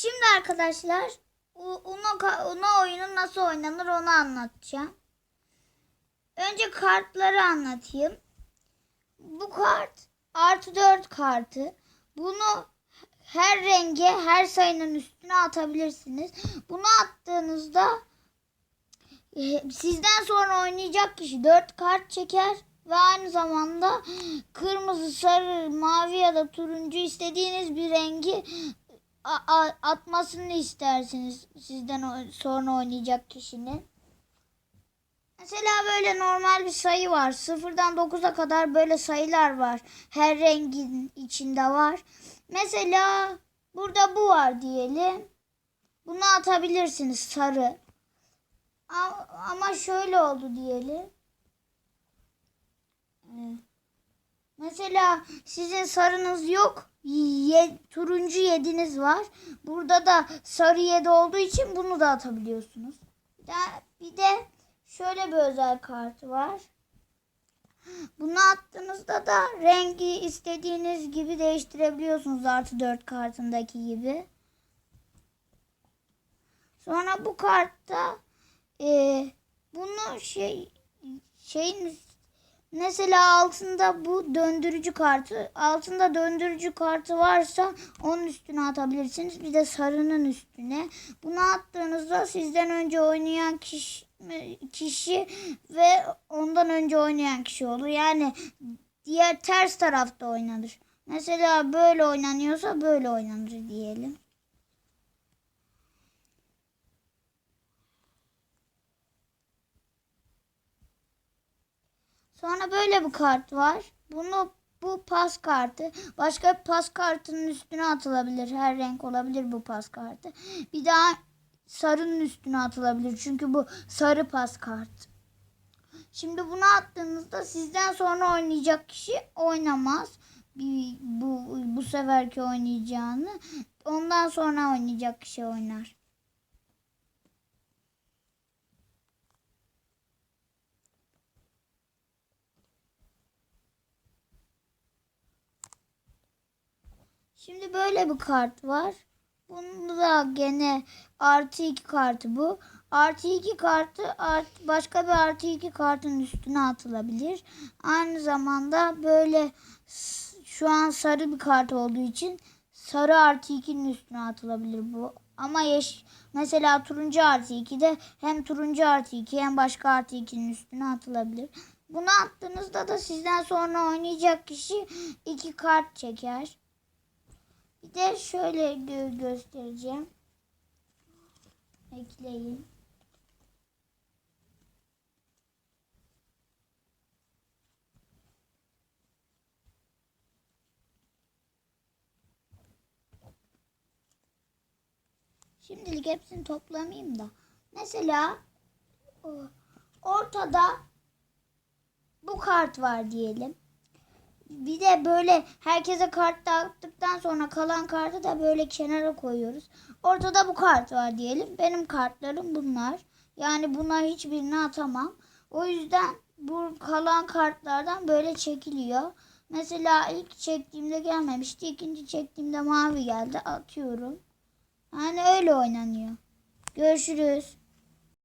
Şimdi arkadaşlar Uno, Uno oyunu nasıl oynanır onu anlatacağım. Önce kartları anlatayım. Bu kart artı 4 kartı. Bunu her renge her sayının üstüne atabilirsiniz. Bunu attığınızda e, sizden sonra oynayacak kişi 4 kart çeker ve aynı zamanda kırmızı, sarı, mavi ya da turuncu istediğiniz bir rengi atmasını istersiniz sizden sonra oynayacak kişinin. Mesela böyle normal bir sayı var. Sıfırdan 9'a kadar böyle sayılar var. Her rengin içinde var. Mesela burada bu var diyelim. Bunu atabilirsiniz sarı. Ama şöyle oldu diyelim. Ee, Mesela sizin sarınız yok. Ye, turuncu yediniz var. Burada da sarı yedi olduğu için bunu da atabiliyorsunuz. Bir de, şöyle bir özel kartı var. Bunu attığınızda da rengi istediğiniz gibi değiştirebiliyorsunuz artı 4 kartındaki gibi. Sonra bu kartta e, bunu şey şeyin Mesela altında bu döndürücü kartı. Altında döndürücü kartı varsa onun üstüne atabilirsiniz. Bir de sarının üstüne. Bunu attığınızda sizden önce oynayan kişi, kişi ve ondan önce oynayan kişi olur. Yani diğer ters tarafta oynanır. Mesela böyle oynanıyorsa böyle oynanır diyelim. Sonra böyle bir kart var. Bunu bu pas kartı. Başka bir pas kartının üstüne atılabilir. Her renk olabilir bu pas kartı. Bir daha sarının üstüne atılabilir. Çünkü bu sarı pas kartı. Şimdi bunu attığınızda sizden sonra oynayacak kişi oynamaz. Bir, bu, bu seferki oynayacağını. Ondan sonra oynayacak kişi oynar. Şimdi böyle bir kart var. Bunda da gene artı iki kartı bu. Artı iki kartı art, başka bir artı iki kartın üstüne atılabilir. Aynı zamanda böyle şu an sarı bir kart olduğu için sarı artı ikinin üstüne atılabilir bu. Ama yeş mesela turuncu artı iki de hem turuncu artı iki hem başka artı ikinin üstüne atılabilir. Bunu attığınızda da sizden sonra oynayacak kişi iki kart çeker. Bir de şöyle gö- göstereceğim. Ekleyin. Şimdilik hepsini toplamayayım da. Mesela ortada bu kart var diyelim. Bir de böyle herkese kart dağıttıktan sonra kalan kartı da böyle kenara koyuyoruz. Ortada bu kart var diyelim. Benim kartlarım bunlar. Yani buna hiçbirini atamam. O yüzden bu kalan kartlardan böyle çekiliyor. Mesela ilk çektiğimde gelmemişti. ikinci çektiğimde mavi geldi. Atıyorum. Yani öyle oynanıyor. Görüşürüz.